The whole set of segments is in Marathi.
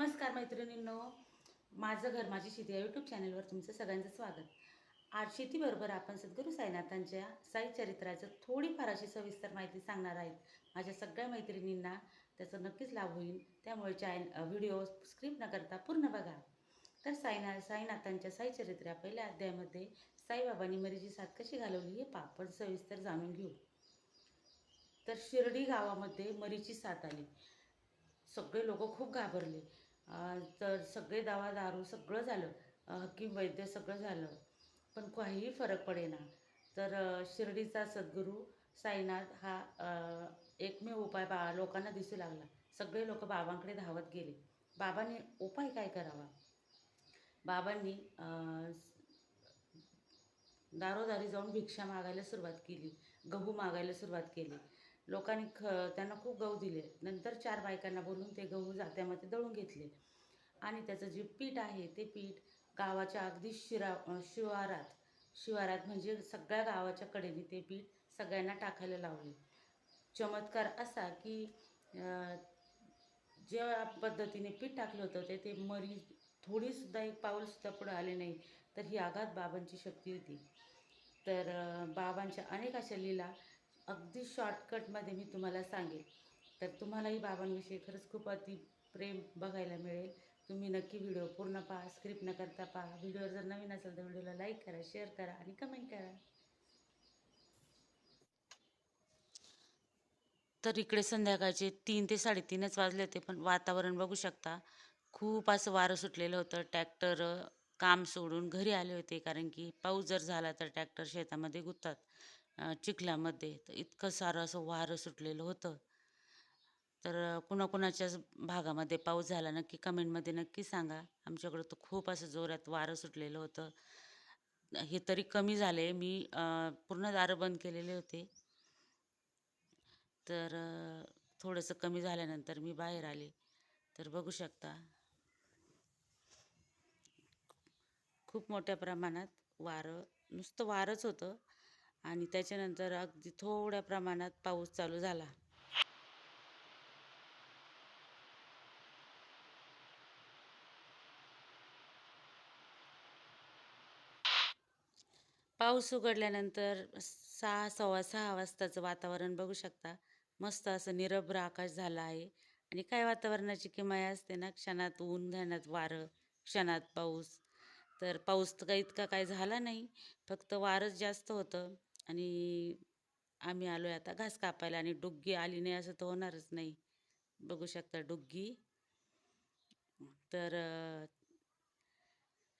नमस्कार मैत्रिणींनो. माझं घर माझी शेती या यूट्यूब चॅनलवर तुमचं सगळ्यांचं स्वागत. आज शेतीबरोबर आपण सद्गुरू साईनाथांच्या साई चरित्राचं थोडीफार अशी सविस्तर माहिती सांगणार आहेत माझ्या सगळ्या मैत्रिणींना. त्याचा नक्कीच लाभ होईल. त्यामुळे चॅन व्हिडिओ स्क्रिप्ट न करता पूर्ण बघा. तर साईना साईनाथांच्या साई चरित्र या पहिल्या अध्यायामध्ये साईबाबांनी मरीची साथ कशी घालवली हे पा आपण सविस्तर जाणून घेऊ. तर शिर्डी गावामध्ये मरीची साथ आली. सगळे लोक खूप घाबरले. तर सगळे दावा दारू सगळं झालं. हकीम वैद्य सगळं झालं. पण काहीही फरक पडेना. तर शिर्डीचा सद्गुरू साईनाथ हा एकमेव उपाय बा लोकांना दिसू लागला. सगळे लोक बाबांकडे धावत गेले. बाबांनी उपाय काय करावा? बाबांनी अं, दारोदारी जाऊन भिक्षा मागायला सुरुवात केली. गहू मागायला सुरुवात केली. लोकांनी ख त्यांना खूप गहू दिले. नंतर चार बायकांना बोलून ते गहू जात्यामध्ये दळून घेतले. आणि त्याचं जे पीठ आहे ते पीठ गावाच्या अगदी शिरा शिवारात शिवारात म्हणजे सगळ्या गावाच्या कडेने ते पीठ सगळ्यांना टाकायला लावले. चमत्कार असा की ज्या पद्धतीने पीठ टाकलं होतं ते ते मरी थोडीसुद्धा एक पाऊलसुद्धा पुढं आले नाही तर ही आघात बाबांची शक्ती होती. तर बाबांच्या अनेक अशा लीला अगदी शॉर्टकटमध्ये मी तुम्हाला सांगेन. तर तुम्हालाही बाबांविषयी खरंच खूप अति प्रेम बघायला मिळेल. तुम्ही नक्की व्हिडिओ पूर्ण पहा स्क्रिप्ट न करता पहा. व्हिडिओ जर नवीन असेल तर व्हिडिओला लाईक करा शेअर करा आणि कमेंट करा. तर इकडे संध्याकाळचे तीन ते साडेतीनच वाजले होते पण वातावरण बघू शकता. खूप असं वारं सुटलेलं होतं. ट्रॅक्टर काम सोडून घरी आले होते कारण की पाऊस जर झाला तर ट्रॅक्टर शेतामध्ये गुंततात. चिखलामध्ये. तर इतकं सारं असं वारं सुटलेलं होतं. तर कुणाकुणाच्याच भागामध्ये पाऊस झाला नक्की कमेंटमध्ये नक्की सांगा. आमच्याकडं तर खूप असं जोरात वारं सुटलेलं होतं. हे तरी कमी झाले. मी पूर्ण दारं बंद केलेले होते. तर थोडंसं कमी झाल्यानंतर मी बाहेर आले. तर बघू शकता. खूप मोठ्या प्रमाणात वारं नुसतं वारंच होतं. आणि त्याच्यानंतर अगदी थोड्या प्रमाणात पाऊस चालू झाला. पाऊस उघडल्यानंतर सहा सव्वा सहा वाजताचं वातावरण बघू शकता. मस्त असं निरभ्र आकाश झालं आहे. आणि काय वातावरणाची किमाया असते ना क्षणात ऊन क्षणात वारं क्षणात पाऊस. तर पाऊस तर काही इतका काय झाला नाही फक्त वारंच जास्त होतं. आणि आम्ही आलो आहे आता घास कापायला आणि डुग्गी आली नाही असं तर होणारच नाही. बघू शकता डुग्गी. तर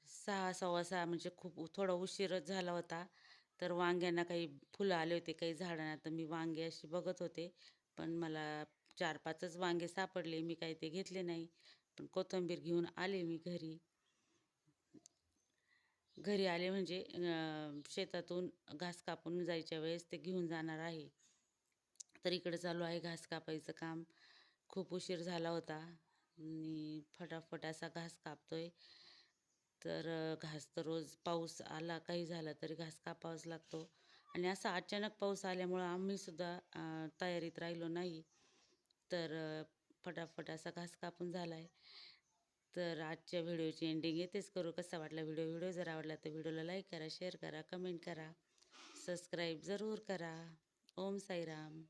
सहा सव्वा सहा म्हणजे खूप थोडा उशीरच झाला होता. तर वांग्यांना काही फुलं आले होते काही झाडांना तर मी वांगे अशी बघत होते. पण मला चार पाचच वांगे सापडले मी काही ते घेतले नाही. पण कोथिंबीर घेऊन आले मी घरी. घरी आले म्हणजे शेतातून घास कापून जायच्या वेळेस ते घेऊन जाणार आहे. तर इकडे चालू आहे घास कापायचं काम. खूप उशीर झाला होता. आणि फटाफट असा घास कापतोय. तर घास तर रोज पाऊस आला काही झाला तरी घास कापावाच लागतो. आणि असा अचानक पाऊस आल्यामुळं आम्हीसुद्धा तयारीत राहिलो नाही. तर फटाफट असा घास कापून झाला आहे तर आजच्या व्हिडिओची एंडिंग येतेच करू. कसा वाटला व्हिडिओ? व्हिडिओ जर आवडला तर व्हिडिओला लाईक करा शेअर करा कमेंट करा. सबस्क्राईब जरूर करा. ओम साईराम.